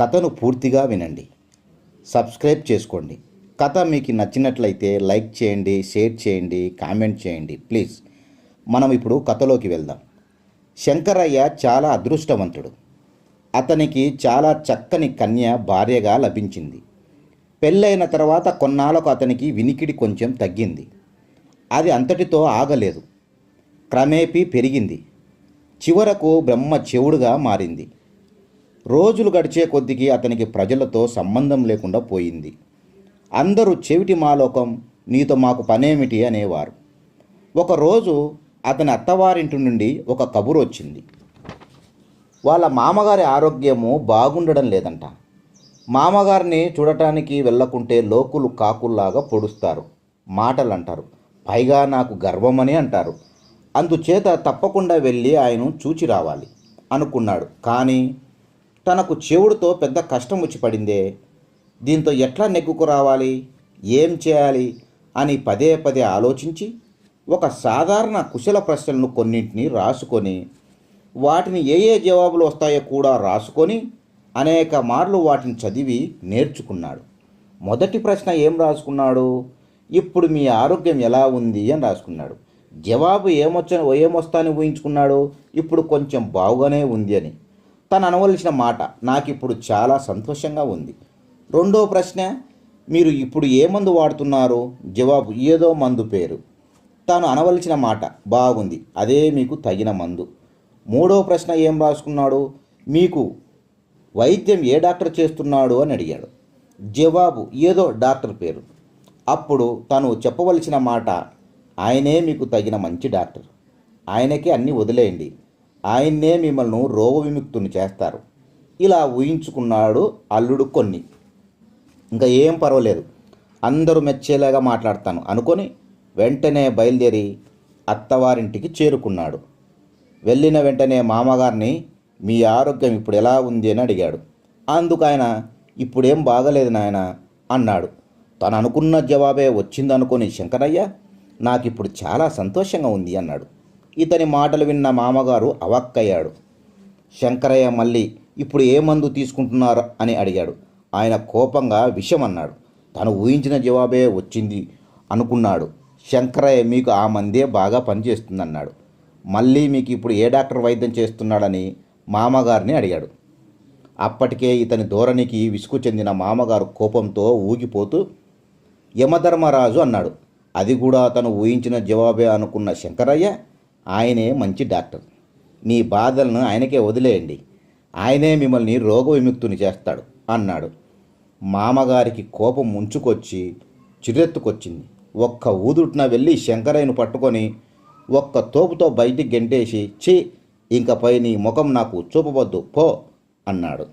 కథను పూర్తిగా వినండి. సబ్స్క్రైబ్ చేసుకోండి. కథ మీకు నచ్చినట్లయితే లైక్ చేయండి షేర్ చేయండి కామెంట్ చేయండి ప్లీజ్. మనం ఇప్పుడు కథలోకి వెళ్దాం. శంకరయ్య చాలా అదృష్టవంతుడు. అతనికి చాలా చక్కని కన్య భార్యగా లభించింది. పెళ్ళైన తర్వాత కొన్నాళ్ళకు అతనికి వినికిడి కొంచెం తగ్గింది. అది అంతటితో ఆగలేదు. క్రమేపీ పెరిగింది. చివరకు బ్రహ్మ చెవుడుగా మారింది. రోజులు గడిచే కొద్దికి అతనికి ప్రజలతో సంబంధం లేకుండా పోయింది. అందరూ చెవిటి మాలోకం నీతో మాకు పనేమిటి అనేవారు. ఒకరోజు అతని అత్తవారింటి నుండి ఒక కబురు వచ్చింది. వాళ్ళ మామగారి ఆరోగ్యము బాగుండడం లేదంట. మామగారిని చూడటానికి వెళ్ళకుంటే లోకులు కాకుల్లాగా పొడుస్తారు మాటలు అంటారు పైగా నాకు గర్వమని అంటారు. అందుచేత తప్పకుండా వెళ్ళి ఆయన చూచి రావాలి అనుకున్నాడు. కానీ తనకు చెవుడుతో పెద్ద కష్టం వచ్చి పడిందే. దీంతో ఎట్లా నెగ్గుకు రావాలి? ఏం చేయాలి? అని పదే పదే ఆలోచించి ఒక సాధారణ కుశల ప్రశ్నలను కొన్నింటిని రాసుకొని వాటిని ఏ ఏ జవాబులు వస్తాయో కూడా రాసుకొని అనేక మార్లు వాటిని చదివి నేర్చుకున్నాడు. మొదటి ప్రశ్న ఏం రాసుకున్నాడు? ఇప్పుడు మీ ఆరోగ్యం ఎలా ఉంది అని రాసుకున్నాడు. జవాబు ఏమొచ్చని ఏమొస్తా అని ఊహించుకున్నాడు? ఇప్పుడు కొంచెం బాగుగానే ఉంది అని. తను అనవలసిన మాట నాకు ఇప్పుడు చాలా సంతోషంగా ఉంది. రెండో ప్రశ్న మీరు ఇప్పుడు ఏ మందు వాడుతున్నారు? జవాబు ఏదో మందు పేరు. తాను అనవలసిన మాట బాగుంది అదే మీకు తగిన మందు. మూడో ప్రశ్న ఏం రాసుకున్నాడు? మీకు వైద్యం ఏ డాక్టర్ చేస్తున్నాడు అని అడిగాడు. జవాబు ఏదో డాక్టర్ పేరు. అప్పుడు తను చెప్పవలసిన మాట ఆయనే మీకు తగిన మంచి డాక్టర్. ఆయనకే అన్నీ వదిలేయండి. ఆయన్నే మిమ్మల్ని రోగ విముక్తుని చేస్తారు. ఇలా ఊహించుకున్నాడు అల్లుడు కొన్ని. ఇంకా ఏం పర్వాలేదు. అందరూ మెచ్చేలాగా మాట్లాడతాను అనుకొని వెంటనే బయలుదేరి అత్తవారింటికి చేరుకున్నాడు. వెళ్ళిన వెంటనే మామగారిని మీ ఆరోగ్యం ఇప్పుడు ఎలా ఉంది? అని అడిగాడు. అందుకు ఆయన ఇప్పుడేం బాగలేదు నాయన అన్నాడు. తను అనుకున్న జవాబే వచ్చిందనుకొని శంకరయ్య నాకు ఇప్పుడు చాలా సంతోషంగా ఉంది అన్నాడు. ఇతని మాటలు విన్న మామగారు అవక్కయ్యాడు. శంకరయ్య మళ్ళీ ఇప్పుడు ఏ మందు తీసుకుంటున్నారు? అని అడిగాడు. ఆయన కోపంగా విషం అన్నాడు తను ఊహించిన జవాబే వచ్చింది అనుకున్నాడు. శంకరయ్య మీకు ఆ మందే బాగా పనిచేస్తుందన్నాడు. మళ్ళీ మీకు ఇప్పుడు ఏ డాక్టర్ వైద్యం చేస్తున్నాడని మామగారిని అడిగాడు. అప్పటికే ఇతని ధోరణికి విసుగు చెందిన మామగారు కోపంతో ఊగిపోతూ యమధర్మరాజు అన్నాడు. అది కూడా తను ఊహించిన జవాబే అనుకున్న శంకరయ్య ఆయనే మంచి డాక్టర్. మీ బాధలను ఆయనకే వదిలేయండి. ఆయనే మిమ్మల్ని రోగ విముక్తుని చేస్తాడు అన్నాడు. మామగారికి కోపం ముంచుకొచ్చి చిరెత్తుకొచ్చింది ఒక్క ఊదుట్న వెళ్ళి శంకరయ్యను పట్టుకొని ఒక్క తోపుతో బయటికి గెంటేసి చీ ఇంకపై నీ ముఖం నాకు చూపవద్దు పో అన్నాడు.